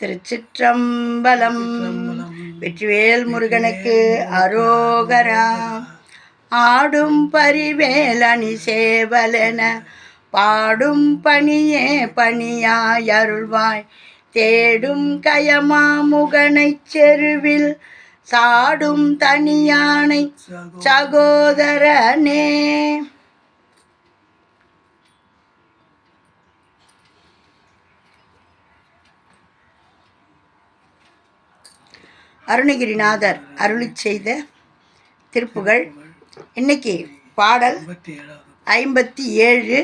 திருச்சிற்றம்பலம். வெற்றிவேல் முருகனுக்கு அரோகரா. ஆடும் பரிவேலணி சேவலென பாடும் பணியே பணியாய் அருள்வாய் தேடும் கயமா முகனைச் செருவில் சாடும் தனியானை சகோதரனே. அருணகிரிநாதர் அருளி செய்த திருப்புகள். இன்னைக்கு பாடல் ஐம்பத்தி ஏழு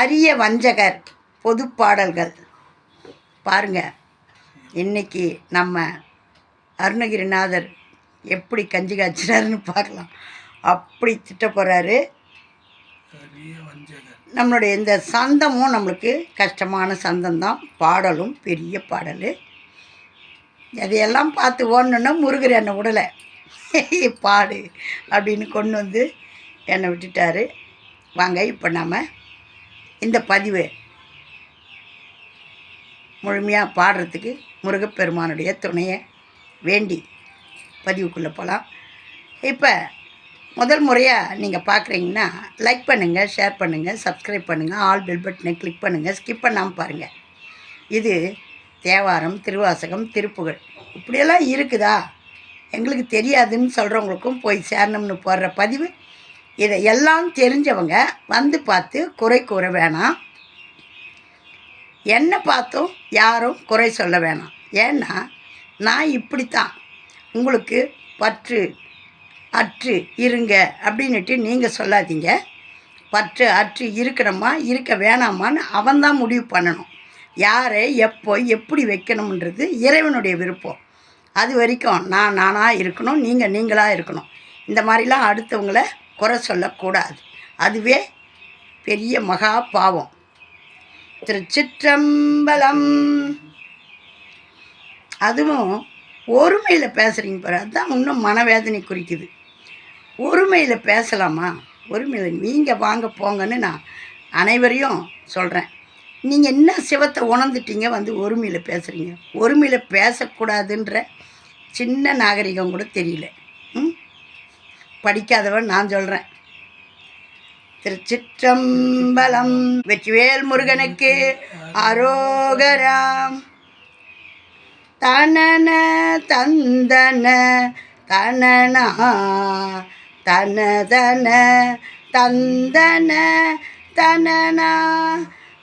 அரிய வஞ்சகர் பொது பாடல்கள். பாருங்க இன்னைக்கு நம்ம அருணகிரிநாதர் எப்படி கஞ்சி காய்ச்சினாருன்னு பார்க்கலாம். அப்படி திட்ட போகிறாரு நம்மளுடைய இந்த சந்தமும் நம்மளுக்கு கஷ்டமான சந்தம் தான் பாடலும் பெரிய பாடல். அதையெல்லாம் பார்த்து ஓடணுன்னா முருகர் என்னை விடலை. பாடு அப்படின்னு கொண்டு வந்து என்னை விட்டுட்டாரு. வாங்க இப்போ நாம் இந்த பதிவு முழுமையாக பாடுறதுக்கு முருகப்பெருமானுடைய துணையை வேண்டி பதிவுக்குள்ளே போகலாம். இப்போ முதல் முறையாக நீங்கள் பார்க்குறீங்கன்னா லைக் பண்ணுங்கள் ஷேர் பண்ணுங்கள் சப்ஸ்கிரைப் பண்ணுங்கள் ஆல் பெல் பட்டனை கிளிக் பண்ணுங்கள் ஸ்கிப் பண்ணாமல் பாருங்கள் இது தேவாரம் திருவாசகம் திருப்புகள். இப்படியெல்லாம் இருக்குதா? எங்களுக்கு தெரியாதுன்னு சொல்கிறவங்களுக்கும் போய் சேரணும்னு போடுற பதிவு. இதை எல்லாம் தெரிஞ்சவங்க வந்து பார்த்து குறை கூற வேணாம். என்னை பார்த்தும் யாரும் குறை சொல்ல வேணாம். ஏன்னா நான் இப்படித்தான். உங்களுக்கு பற்று அற்று இருங்க அப்படின்னுட்டு நீங்கள் சொல்லாதீங்க. பற்று அற்று இருக்கணுமா இருக்க வேணாமான்னு அவன்தான் முடிவு பண்ணணும். யாரை எப்போ எப்படி வைக்கணுன்றது இறைவனுடைய விருப்பம். அது வரைக்கும் நான் நானாக இருக்கணும் நீங்கள் நீங்களாக இருக்கணும். இந்த மாதிரிலாம் அடுத்தவங்கள குறை சொல்லக்கூடாது. அதுவே பெரிய மகா பாவம். திருச்சிற்றம்பலம். அதுவும் ஒருமையில் பேசுகிறீங்க பாரு அதுதான் இன்னும் மனவேதனை குறிக்குது. ஒருமையில் பேசலாமா? ஒருமையில் நீங்கள் வாங்க போங்கன்னு நான் அனைவரையும் சொல்கிறேன் நீங்கள் என்ன சிவத்தை உணர்ந்துட்டீங்க? வந்து ஒருமையில் பேசுகிறீங்க ஒருமையில் பேசக்கூடாதுன்ற சின்ன நாகரிகம் கூட தெரியல. ம்? படிக்காதவன் நான் சொல்கிறேன் திருச்சிற்றம்பலம் வெற்றிவேல் முருகனுக்கு அரோகராம் தனன தந்தன தனனா தனதன தந்தன தனனா.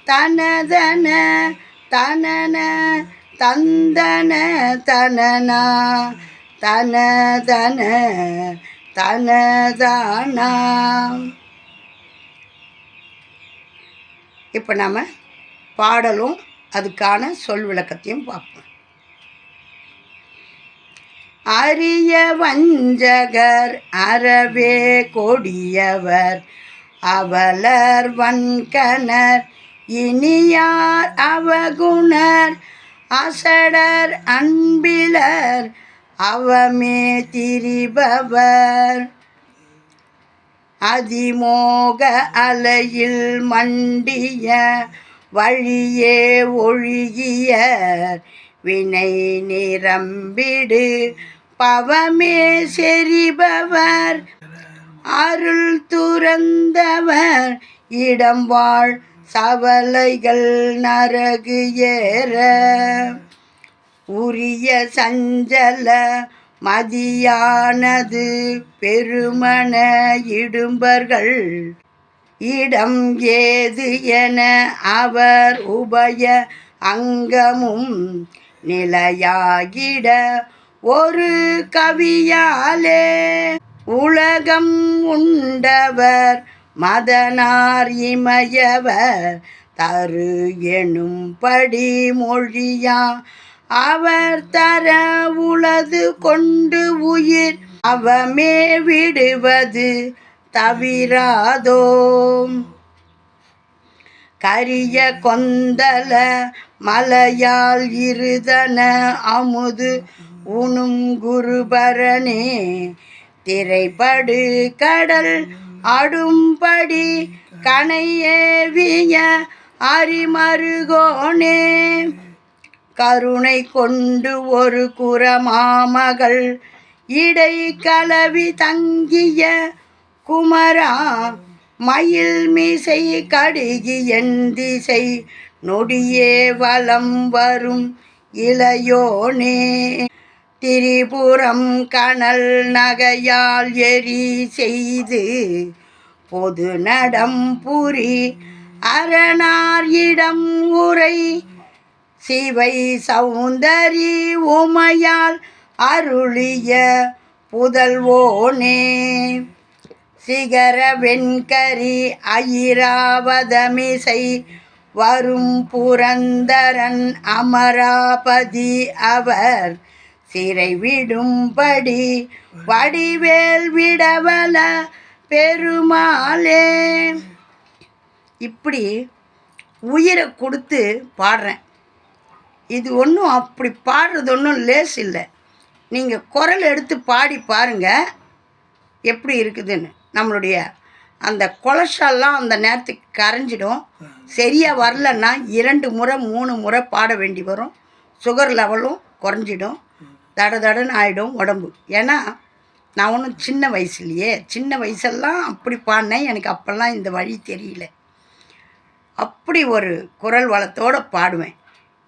தனதன தனன தந்தன தனனா தனதன தனதானா. இப்போ நம்ம பாடலும் அதுக்கான சொல் விளக்கத்தையும் பார்ப்போம். அரிய வஞ்சகர் அறவே கொடியவர் அவலர் வன்கனர் இனியார் அவகுணர் அசடர் அன்பிலர் அவமே திரிபவர். அதிமோக அலையில் மண்டிய வழியே ஒழுகிய வினை நிரம்பிடு பவமே செறிபவர். அருள் துறந்தவர் இடம் வாழ் சவலைகள் நரகு ஏற. உரிய சஞ்சல மதியானது பெருமன இடும்பர்கள். இடம் ஏது என அவர் உபய அங்கமும் நிலையாகிட ஒரு கவியாலே. உலகம் உண்டவர் மதனார் இமயவர் தரு எனும்படி மொழியா. அவர் தர உளது கொண்டு உயிர் அவமே விடுவது தவிராதோம் கரிய கொந்தல மலையால் இருதன அமுது உணும் குருபரனே திரைப்படு கடல் அடும்படி கனையேவிய அரிமருகோனே கருணை கொண்டு ஒரு குரமாமகள் இடை கலவி தங்கிய குமரா மயில் மீசை கடுகி என் திசை நொடியே வலம் வரும் இளையோனே. திரிபுரம் கனல் நகையால் எரி செய்து பொது நடம் புரி அரணார் இடம் உரை. சிவை சௌந்தரி உமையால் அருளிய புதல்வோனே. சிகர வெண்கரி ஐராவதமிசை வரும் புரந்தரன் அமராபதி அவர் சிறை விடும்படி வடிவேல் விடவல பெருமாளே. இப்படி உயிரை கொடுத்து பாடுறேன். இது ஒன்றும் அப்படி பாடுறது ஒன்றும் லேஸ் இல்லை. நீங்கள் குரல் எடுத்து பாடி பாருங்கள் எப்படி இருக்குதுன்னு. நம்மளுடைய அந்த கொலஸ்ட்ரால்லாம் அந்த நேரத்துக்கு கரைஞ்சிடும். சரியாக வரலன்னா இரண்டு முறை மூணு முறை பாட வேண்டி வரும். சுகர் லெவலும் குறைஞ்சிடும். தட தடன்னு ஆகிடும் உடம்பு. ஏன்னா நான் ஒன்றும் சின்ன வயசுலையே சின்ன வயசெல்லாம் அப்படி பாடினேன். எனக்கு அப்போல்லாம் இந்த வழி தெரியல. அப்படி ஒரு குரல் வளத்தோடு பாடுவேன்.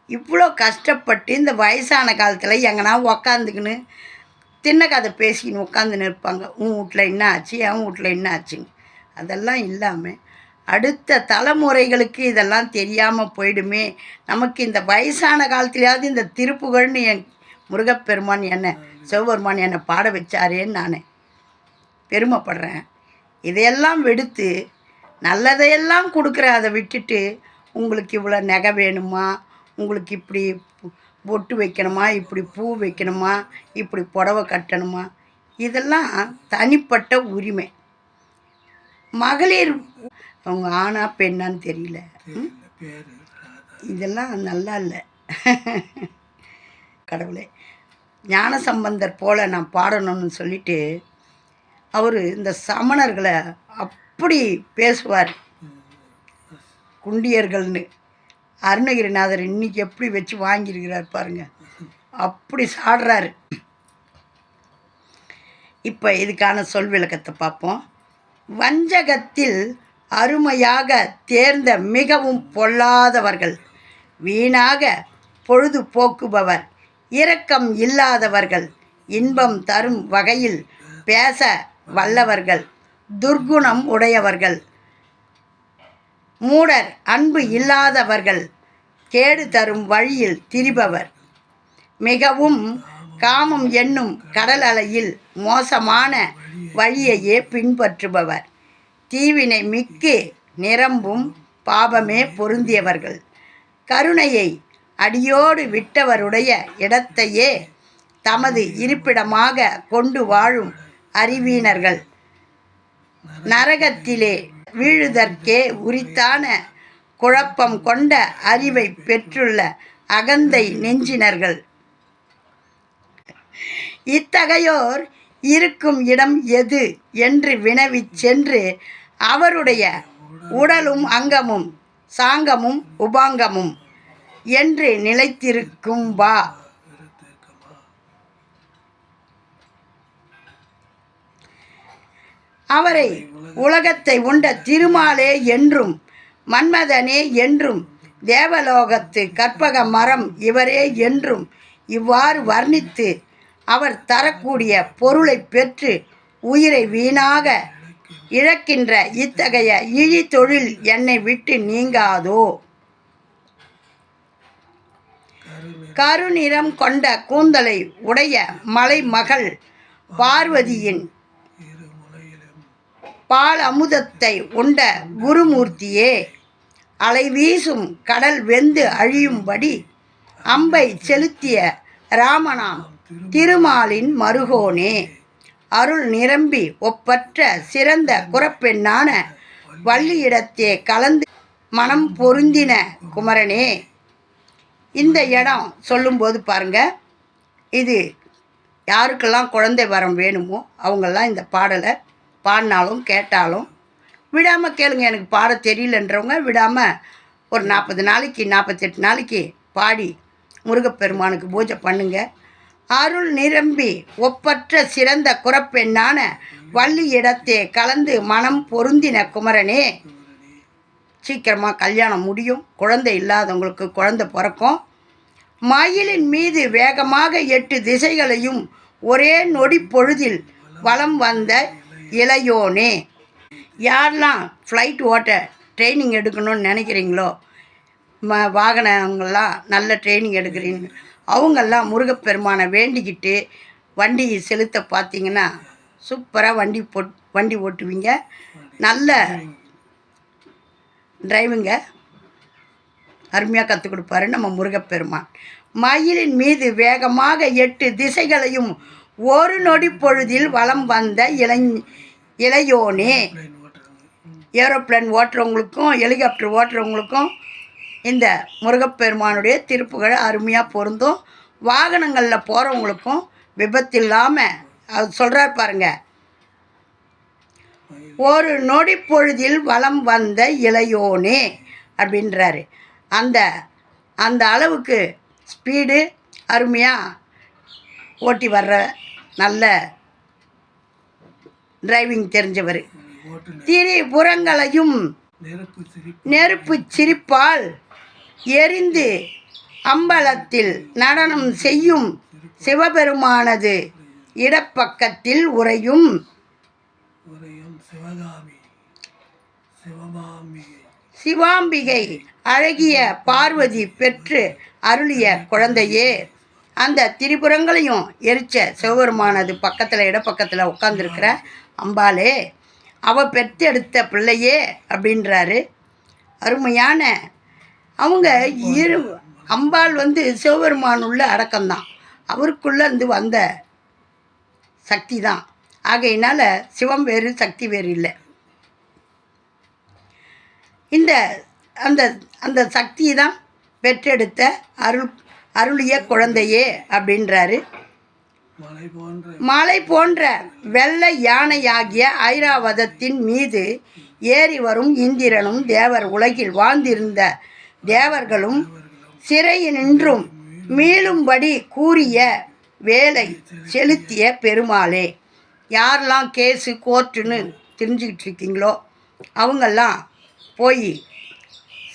இவ்வளோ கஷ்டப்பட்டு இந்த வயசான காலத்தில் எங்கன்னா உக்காந்துக்கின்னு தின்ன கதை பேசிக்கின்னு உட்காந்துன்னு இருப்பாங்க உன் வீட்டில் என்ன ஆச்சு? என் வீட்டில் என்ன ஆச்சுன்னு. அதெல்லாம் இல்லாமல் அடுத்த தலைமுறைகளுக்கு இதெல்லாம் தெரியாமல் போயிடுமே. நமக்கு இந்த வயசான காலத்துலையாவது இந்த திருப்புகள்னு என் முருகப்பெருமான் என்னை சிவபெருமான் என்னை பாட வச்சாரேன்னு நான் பெருமைப்படுறேன். இதையெல்லாம் வெடுத்து நல்லதையெல்லாம் கொடுக்குற அதை விட்டுட்டு உங்களுக்கு இவ்வளோ நகை வேணுமா உங்களுக்கு இப்படி பொட்டு வைக்கணுமா இப்படி பூ வைக்கணுமா இப்படி புடவை கட்டணுமா இதெல்லாம் தனிப்பட்ட உரிமை. மகளிர் அவங்க ஆணா பெண்ணான்னு தெரியல. இதெல்லாம் நல்லா இல்லை. கடவுளே. ஞானசம்பந்தர் போல நான் பாடணும்னு சொல்லிட்டு அவர் இந்த சமணர்களை அப்படி பேசுவார். குண்டியர்கள்னு. அருணகிரிநாதர் இன்னைக்கு எப்படி வச்சு வாங்கியிருக்கிறார் பாருங்க. அப்படி சாடுறாரு. இப்போ இதுக்கான சொல் விளக்கத்தை பார்ப்போம். வஞ்சகத்தில் அருமையாக தேர்ந்த மிகவும் பொல்லாதவர்கள். வீணாக பொழுது போக்குபவர் இரக்கம் இல்லாதவர்கள் இன்பம் தரும் வகையில் பேச வல்லவர்கள் துர்க்குணம் உடையவர்கள் மூடர் அன்பு இல்லாதவர்கள் கேடு தரும் வழியில் திரிபவர். மிகவும் காமம் என்னும் கடல் அலையில் மோசமான வழியையே பின்பற்றுபவர். தீவினை மிக்கு நிரம்பும் பாபமே பொருந்தியவர்கள். கருணையை அடியோடு விட்டவருடைய இடத்தையே தமது இருப்பிடமாக கொண்டு வாழும் அறிவீனர்கள். நரகத்திலே வீழுதற்கே உரித்தான குழப்பம் கொண்ட அறிவை பெற்றுள்ள அகந்தை நெஞ்சினர்கள். இத்தகையோர் இருக்கும் இடம் எது என்று வினவிச் சென்று அவருடைய உடலும் அங்கமும் சாங்கமும் உபாங்கமும் என்று நிலைத்திருக்கும் வா. அவரை உலகத்தை உண்ட திருமாலே என்றும் மன்மதனே என்றும் தேவலோகத்து கற்பக மரம் இவரே என்றும் இவ்வாறு வர்ணித்து அவர் தரக்கூடிய பொருளை பெற்று உயிரை வீணாக இழக்கின்ற இத்தகைய இழி தொழில் என்னை விட்டு நீங்காதோ கருணை கருநிறம் கொண்ட கூந்தலை உடைய மலைமகள் பார்வதியின் பால் அமுதத்தை உண்ட குருமூர்த்தியே. அலை வீசும் கடல் வெந்து அழியும்படி அம்பை செலுத்திய ராமனாம் திருமாலின் மருகோனே. அருள் நிரம்பி ஒப்பற்ற சிறந்த குறப்பெண்ணான வள்ளியிடத்தே கலந்து மனம் பொருந்தின குமரனே. இந்த இடம் சொல்லும்போது பாருங்க இது யாருக்கெல்லாம் குழந்தை வரம் வேணுமோ அவங்கெல்லாம் இந்த பாடலை பாடினாலும் கேட்டாலும் விடாமல் கேளுங்க எனக்கு பாட தெரியலன்றவங்க விடாமல் ஒரு நாற்பது நாளைக்கு நாற்பத்தெட்டு நாளைக்கு பாடி முருகப்பெருமானுக்கு பூஜை பண்ணுங்க. அருள் நிரம்பி ஒப்பற்ற சிறந்த குறப்பெண்ணான வள்ளி இடத்தே கலந்து மனம் பொருந்தின குமரனே. சீக்கிரமாக கல்யாணம் முடியும். குழந்தை இல்லாதவங்களுக்கு குழந்தை பிறக்கும். மயிலின் மீது வேகமாக எட்டு திசைகளையும் ஒரே நொடி பொழுதில் வலம் வந்த இளையோனே. யாரெல்லாம் ஃப்ளைட் ஓட்ட ட்ரைனிங் எடுக்கணும்னு நினைக்கிறீங்களோ ம வாகனங்கள்லாம் நல்ல ட்ரைனிங் எடுக்கிறீங்க. அவங்கெல்லாம் முருகப்பெருமானை வேண்டிக்கிட்டு வண்டி செலுத்த பார்த்தீங்கன்னா சூப்பராக வண்டி போட் வண்டி ஓட்டுவீங்க. நல்ல டிரைவிங்கை அருமையாக கற்றுக் கொடுப்பாரு நம்ம முருகப்பெருமான். மயிலின் மீது வேகமாக எட்டு திசைகளையும் ஒரு நொடி பொழுதில் வலம் வந்த இளை இளையோனே. ஏரோப்ளேன் ஓட்டுறவங்களுக்கும் ஹெலிகாப்டர் ஓட்டுறவங்களுக்கும் இந்த முருகப்பெருமானுடைய திருப்புகள் அருமையாக பொருந்தும். வாகனங்களில் போகிறவங்களுக்கும் விபத்து இல்லாமல் அது சொல்கிறார் பாருங்க. ஒரு நொடி பொழுதில் வலம் வந்த இளையோனே அப்படின்றாரு. அந்த அந்த அளவுக்கு ஸ்பீடு அருமையாக ஓட்டி வர்ற நல்ல டிரைவிங் தெரிஞ்சவர். ஓட்டுநர். திரிபுறங்களையும் நெருப்பு சிரிப்பு. நெருப்பு சிரிப்பால் எரிந்து அம்பலத்தில் நடனம் செய்யும் சிவபெருமானது இடப்பக்கத்தில் உறையும். சிவாம்பிகை. அழகிய பார்வதி பெற்று அருளிய குழந்தையே. அந்த திரிபுரங்களையும் எரிச்ச சிவபெருமானது பக்கத்தில் இடப்பக்கத்தில் உட்காந்துருக்கிற அம்பாளே அவ பெற்றெடுத்த பிள்ளையே அப்படின்றாரு. அருமையான அவங்க இரு அம்பாள் வந்து சிவபெருமான் உள்ள அடக்கம்தான். அவருக்குள்ளே இருந்து வந்த சக்தி தான் ஆகையினால சிவம் வேறு சக்தி வேறு இல்லை. இந்த அந்த அந்த சக்தி தான் பெற்றெடுத்த அருள் அருளிய குழந்தையே அப்படின்றாரு. மலை போன்ற வெள்ளை யானையாகிய ஐராவதத்தின் மீது ஏறி வரும் இந்திரனும் தேவர் உலகில் வாழ்ந்திருந்த தேவர்களும் சிறையினின்றும் மீளும்படி கூறிய வேலை செலுத்திய பெருமாளே யாரெல்லாம் கேஸு கோர்ட்டுன்னு தெரிஞ்சுக்கிட்டு இருக்கீங்களோ அவங்கெல்லாம் போய்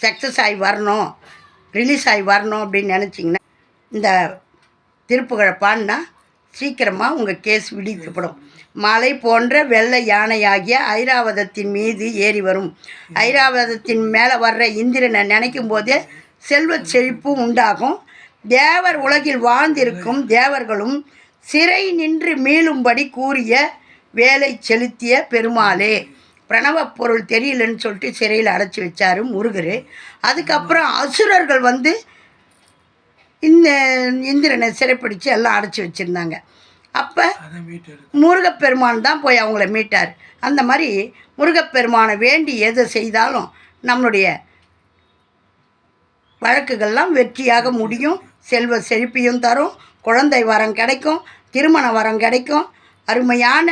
சக்ஸஸ் ஆகி வரணும் ரிலீஸ் ஆகி வரணும் அப்படின்னு நினச்சிங்கன்னா இந்த திருப்புகழை பாடினா சீக்கிரமாக உங்கள் கேஸ் விடுவிக்கப்படும் மலை போன்ற வெள்ளை யானையாகிய ஐராவதத்தின் மீது ஏறி வரும். ஐராவதத்தின் மேலே வர்ற இந்திரனை நினைக்கும் போதே செல்வச் செழிப்பும் உண்டாகும். தேவர் உலகில் வாழ்ந்திருக்கும் தேவர்களும் சிறை நின்று மீளும்படி கூறிய வேலை செலுத்திய பெருமாளே. பிரணவப் பொருள் தெரியலன்னு சொல்லிட்டு சிறையில் அடைச்சி வச்சாரு முருகர். அதுக்கப்புறம் அசுரர்கள் வந்து இந்த இந்திரனை சிறைப்பிடிச்சு எல்லாம் அடைச்சி வச்சுருந்தாங்க. அப்போ முருகப்பெருமான் தான் போய் அவங்கள மீட்டார். அந்த மாதிரி முருகப்பெருமானை வேண்டி எதை செய்தாலும் நம்மளுடைய வழக்குகள்லாம் வெற்றியாக முடியும். செல்வ செழிப்பையும் தரும். குழந்தை வரம் கிடைக்கும். திருமண வரம் கிடைக்கும். அருமையான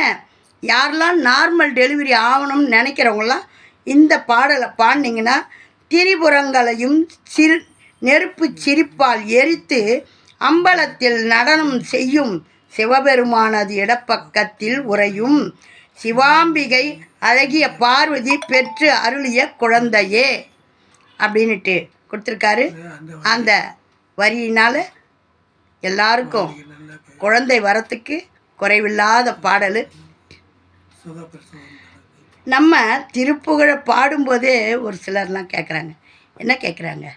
யாரெல்லாம் நார்மல் டெலிவரி ஆகணும்னு நினைக்கிறவங்களாம் இந்த பாடலை பாடினீங்கன்னா திரிபுரங்களையும் சிறு நெருப்பு சிரிப்பால் எரித்து அம்பலத்தில் நடனம் செய்யும் சிவபெருமானது இடப்பக்கத்தில் உறையும். சிவாம்பிகை அழகிய பார்வதி பெற்று அருளிய குழந்தையே அப்படின்னுட்டு கொடுத்துருக்காரு. அந்த வரியினால் எல்லாருக்கும் குழந்தை வரத்துக்கு குறைவில்லாத பாடல். நம்ம திருப்புகழை பாடும்போதே ஒரு சிலர்லாம் கேட்குறாங்க என்ன கேட்குறாங்க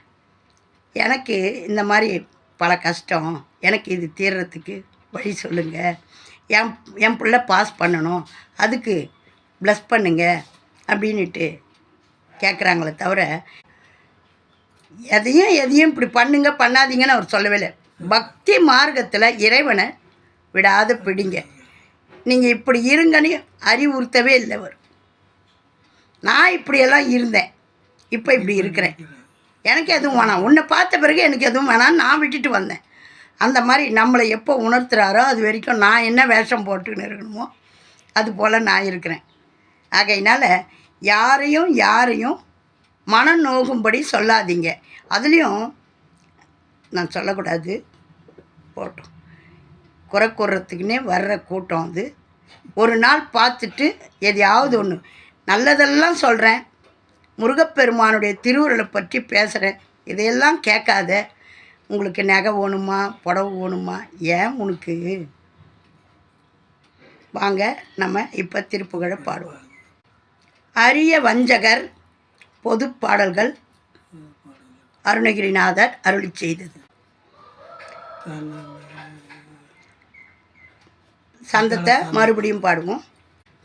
எனக்கு இந்த மாதிரி பல கஷ்டம். எனக்கு இது தீர்றதுக்கு வழி சொல்லுங்கள் என் என் பிள்ளை பாஸ் பண்ணணும். அதுக்கு ப்ளஸ் பண்ணுங்க அப்படின்ட்டு கேட்குறாங்களே தவிர எதையும் எதையும் இப்படி பண்ணுங்க பண்ணாதீங்கன்னு அவர் சொல்லவே இல்லை. பக்தி மார்க்கத்தில் இறைவனை விடாத பிடிங்க. நீங்கள் இப்படி இருங்கன்னு அறிவுறுத்தவே இல்லை அவர். நான் இப்படியெல்லாம் இருந்தேன். இப்போ இப்படி இருக்கிறேன். எனக்கு எதுவும் வேணாம். உன்னை பார்த்த பிறகு எனக்கு எதுவும் வேணாம் நான் விட்டுட்டு வந்தேன். அந்த மாதிரி நம்மளை எப்போ உணர்த்துறாரோ அது வரைக்கும் நான் என்ன வேஷம் போட்டுக்கின்னு இருக்கணுமோ அது போல் நான் இருக்கிறேன். ஆகையினால் யாரையும் யாரையும் மனம் நோகும்படி சொல்லாதீங்க. அதுலேயும் நான் சொல்லக்கூடாது. போட்டோம் குறை கூறத்துக்குன்னே வர்ற கூட்டம் அது. ஒரு நாள் பார்த்துட்டு எதையாவது ஒன்று நல்லதெல்லாம் சொல்கிறேன் முருகப்பெருமானுடைய திருவுருளை பற்றி பேசுகிறேன் இதையெல்லாம் கேட்காத. உங்களுக்கு நகை வேணுமா? புடவை வேணுமா? ஏன் உனக்கு? வாங்க நம்ம இப்போ திருப்புகழை பாடுவோம். அரிய வஞ்சகர் பொது பாடல்கள் அருணகிரிநாதர் அருளி செய்தது. சந்தத்தை மறுபடியும் பாடுவோம்.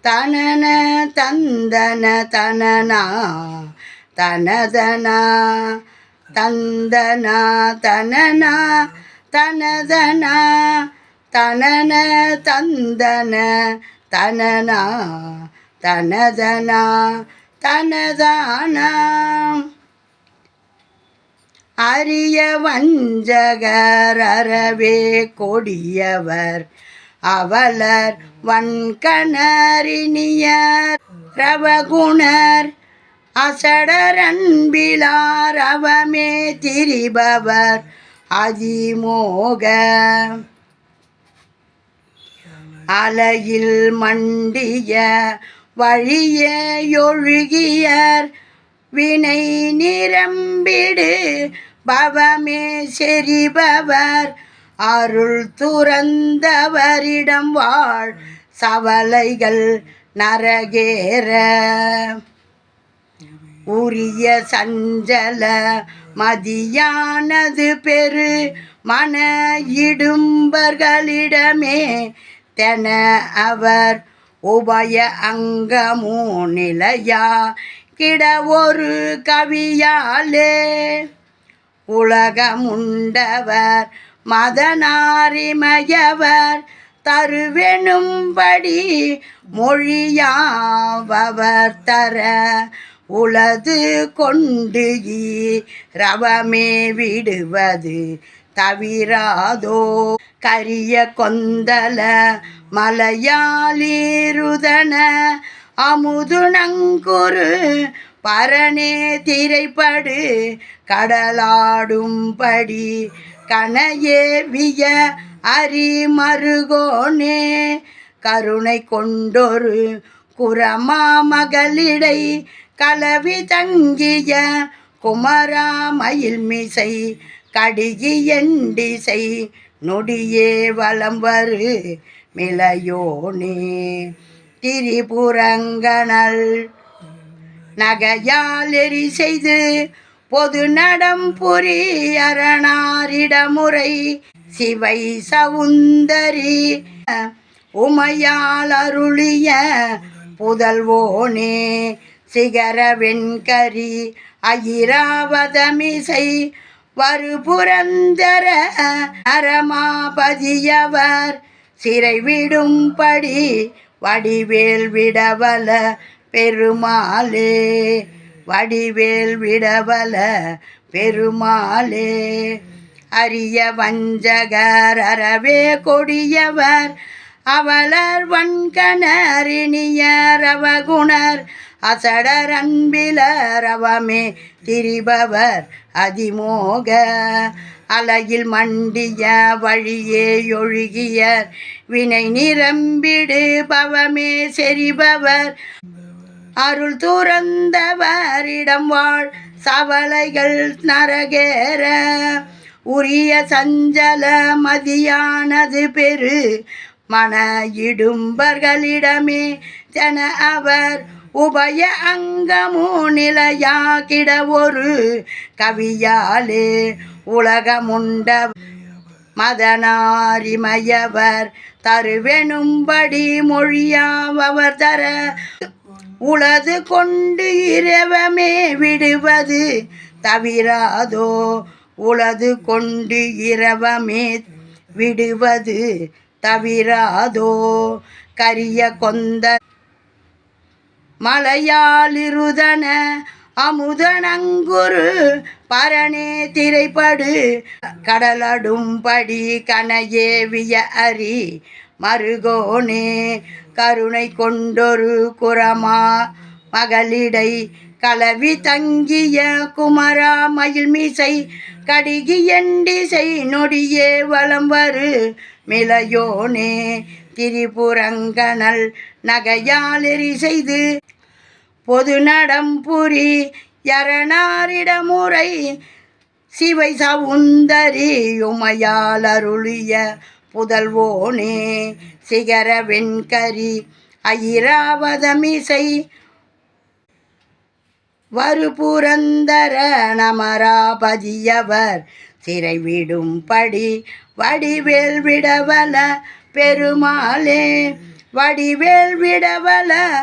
தனன தந்தன தனனா தனதனா தந்தனா தனனா தனதனா தனன தந்தன தனனா தனதனா தனதானா. அரிய வஞ்சகர் அறவே கொடியவர் அவலர் வன்கணரிணியர் ரவகுணர் அசடரன்பிலார் அவமே திரிபவர் அதிமோக அலையில் மண்டிய வழியே ஒழுகியர் வினை நிரம்பிடு பவமே செறிபவர் அருள் துறந்தவரிடம் வாழ் சவலைகள் நரகேற. உரிய சஞ்சல மதியானது பெரு மன இடும்பர்களிடமே தென அவர் உபய அங்கமூ நிலையா கிட ஒரு கவியாலே. உலகமுண்டவர் மதனாரிமயவர் தருவெனும்படி மொழியாவவர் தர உளது கொண்டு ரவமே விடுவது தவிராதோ. கரிய கொந்தல மலையாளிருதன அமுதுணங்குரு பரணே திரைப்படு கடலாடும்படி கனையேவிய அரிமருகோனே கருணை கொண்டொரு குரமாமகளிடை கலவி தங்கிய குமராமயில் மிசை கடிகி எண்டிசை நொடியே வலம் வரு மிளையோனே. திரிபுரங்கணல் நகையால் எரி செய்து பொது நடம் புரியரணாரிடமுறை சிவை சவுந்தரி. உமையால் அருளிய புதல்வோனே சிகர வெண்கரி அயிராவதமிசை வருபுரந்தர அரமாபதியவர் சிறை விடும்படி வடிவேல் விடவல பெருமாளே. வடிவேல் விடவல பெருமாளே. அரிய வஞ்சகர் அறவே கொடியவர் அவலர் வன்கணரிணியர் அவகுணர் அசடர் அன்பிலர் அவமே திரிபவர் அதிமோக. அலையில் மண்டிய வழியே ஒழுகியர் வினை நிரம்பிடு பவமே செறிபவர். அருள் துறந்தவரிடம் வாழ் சவலைகள் நரகேற. உரிய சஞ்சல மதியானது பெரு மன இடும்பர்களிடமே ஜன அவர். உபய அங்கமு நிலையாகிட ஒரு கவியாலே உலகமுண்ட மதனாரிமயவர். தருவெனும்படி மொழியாவவர் தர உளது கொண்டு இரவமே விடுவது தவிராதோ? உளது கொண்டு இரவமே விடுவது தவிராதோ? கரிய கொந்த மலையாளிருதன அமுதனங்குரு பரணே திரைப்படு. கடலடும்படி கனையேவிய அரி மருகோனே கருணை கொண்டொரு குரமா மகளிடை கலவி தங்கிய குமரா மயில் மீசை கடிகி எண்டிசை நொடியே வலம் வரு மிளையோனே திரிபுரங்கனல் நகையாலெறி செய்து பொது நடம்புரி யரணாரிடமுறை சிவை சவுந்தரி உமையால் அருளிய புதல்வோனே சிகர வெண்கரி ஐராவதமிசை. வரு புரந்தர நமராபதியவர் சிறை விடும்படி வடிவேல் விடவல பெருமாளே. வடிவேல் விடவல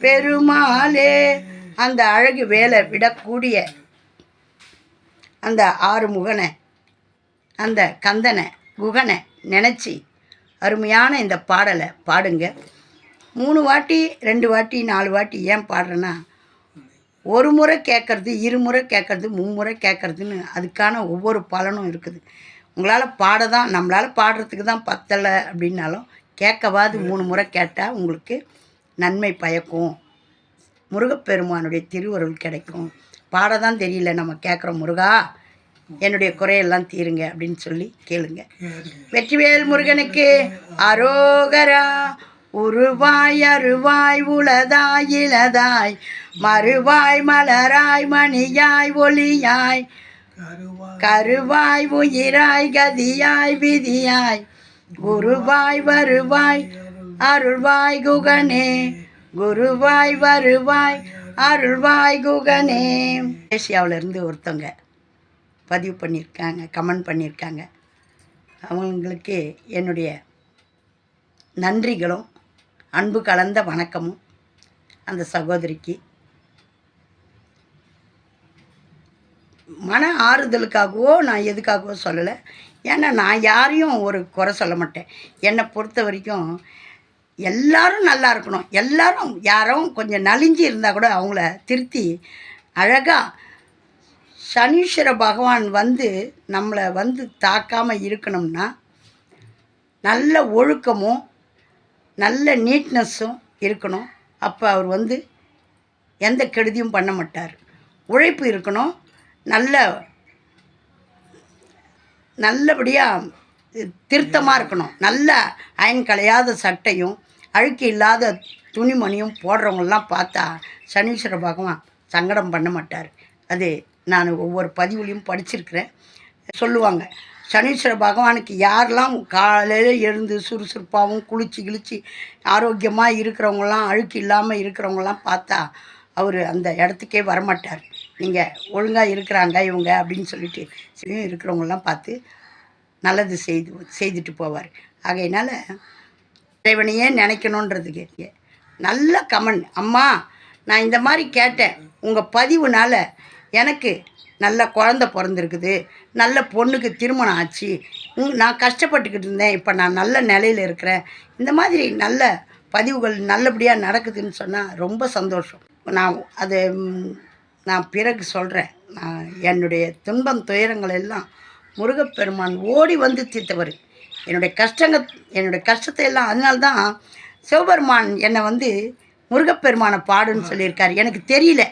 பெருமாளே. அந்த அழகு வேலை விடக்கூடிய அந்த ஆறு முகனை அந்த கந்தனை குகனை நினச்சி அருமையான இந்த பாடலை பாடுங்க. மூணு வாட்டி ரெண்டு வாட்டி நாலு வாட்டி ஏன் பாடுறேன்னா ஒரு முறை கேட்குறது இருமுறை கேட்குறது மும்முறை கேட்குறதுன்னு அதுக்கான ஒவ்வொரு பலனும் இருக்குது. உங்களால் பாட தான் நம்மளால் பாடுறதுக்கு தான் பத்தலை அப்படின்னாலும் கேட்கவாது மூணு முறை கேட்டால் உங்களுக்கு நன்மை பயக்கும். முருகப்பெருமானுடைய திருவருள் கிடைக்கும். பாட தான் தெரியல நம்ம கேட்குறோம் முருகா. என்னுடைய குறையெல்லாம் தீருங்க அப்படின்னு சொல்லி கேளுங்க. வெற்றிவேல் முருகனுக்கு அரோகரா உருவாய் அருவாய் உளதாய் இளதாய் மறுவாய் மலராய் மணியாய் ஒளியாய் கருவா கருவாய் உயிராய் கதியாய் விதியாய் குருவாய் வருவாய் அருள்வாய் குகனே குருவாய் வருவாய் அருள்வாய் குகனே. மலேசியாவுல இருந்து ஒருத்தவங்க பதிவு பண்ணியிருக்காங்க கமெண்ட் பண்ணியிருக்காங்க. அவங்களுக்கு என்னுடைய நன்றிகளும் அன்பு கலந்த வணக்கமும் அந்த சகோதரிக்கு. மன ஆறுதலுக்காகவோ நான் எதுக்காகவோ சொல்லலை. ஏன்னா நான் யாரையும் ஒரு குறை சொல்ல மாட்டேன். என்னை பொறுத்த வரைக்கும் எல்லாரும் நல்லா இருக்கணும். எல்லாரும் யாரும் கொஞ்சம் நலிஞ்சு இருந்தால் கூட அவங்கள திருத்தி அழகாக சனீஸ்வர பகவான் வந்து நம்மளை வந்து தாக்காமல் இருக்கணும்னா நல்ல ஒழுக்கமும் நல்ல நீட்னஸும் இருக்கணும். அப்போ அவர் வந்து எந்த கெடுதியும் பண்ண மாட்டார். உழைப்பு இருக்கணும். நல்ல நல்லபடியாக திருத்தமாக இருக்கணும். நல்ல அயன் கலையாத சட்டையும் அழுக்கு இல்லாத துணிமணியும் போடுறவங்களாம் பார்த்தா சனீஸ்வர பகவான் சங்கடம் பண்ண மாட்டார். அது நான் ஒவ்வொரு பதிவுலையும் படிச்சிருக்கிறேன். சொல்லுவாங்க சனீஸ்வர பகவானுக்கு யாரெல்லாம் காலையில் எழுந்து சுறுசுறுப்பாகவும் குளிச்சு கிழிச்சு ஆரோக்கியமாக இருக்கிறவங்களாம் அழுக்கு இல்லாமல் இருக்கிறவங்களாம் பார்த்தா அவர் அந்த இடத்துக்கே வரமாட்டார். நீங்கள் ஒழுங்காக இருக்கிறாங்க இவங்க அப்படின்னு சொல்லிட்டு இருக்கிறவங்களாம் பார்த்து நல்லது செய்து செய்துட்டு போவார். ஆகையினால இறைவனையே நினைக்கணுன்றதுக்கு நல்ல கமெண்ட் அம்மா நான் இந்த மாதிரி கேட்டேன். உங்கள் பதிவுனால எனக்கு நல்ல குழந்த பிறந்திருக்குது நல்ல பொண்ணுக்கு திருமணம் ஆச்சு நான் கஷ்டப்பட்டுக்கிட்டு இருந்தேன் இப்போ நான் நல்ல நிலையில் இருக்கிறேன். இந்த மாதிரி நல்ல பதிவுகள் நல்லபடியாக நடக்குதுன்னு சொன்னால் ரொம்ப சந்தோஷம். நான் அது நான் பிறகு சொல்கிறேன் நான் என்னுடைய துன்பம் துயரங்கள் எல்லாம் முருகப்பெருமான் ஓடி வந்து தீர்த்தவர். என்னுடைய கஷ்டங்க என்னுடைய கஷ்டத்தை எல்லாம் அதனால தான் சிவபெருமான் என்னை வந்து முருகப்பெருமானை பாடுன்னு சொல்லியிருக்காரு. எனக்கு தெரியல.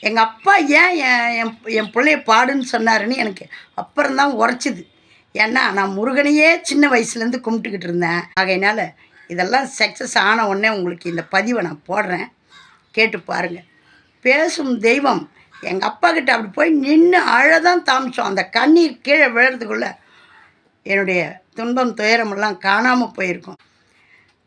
எங்கள் அப்பா ஏன் என் என் என் பிள்ளைய பாடுன்னு சொன்னாருன்னு எனக்கு அப்புறம்தான் உரைச்சிது. ஏன்னா நான் முருகனையே சின்ன வயசுலேருந்து கும்பிட்டுக்கிட்டு இருந்தேன். ஆகையினால இதெல்லாம் சக்ஸஸ் ஆன உடனே உங்களுக்கு இந்த பதிவை நான் போடுறேன். கேட்டு பாருங்கள் பேசும் தெய்வம். எங்கள் அப்பா கிட்ட அப்படி போய் நின்று அழதான் தாமிச்சோம். அந்த கண்ணீர் கீழே விழுறதுக்குள்ளே என்னுடைய துன்பம் துயரமெல்லாம் காணாமல் போயிருக்கும்.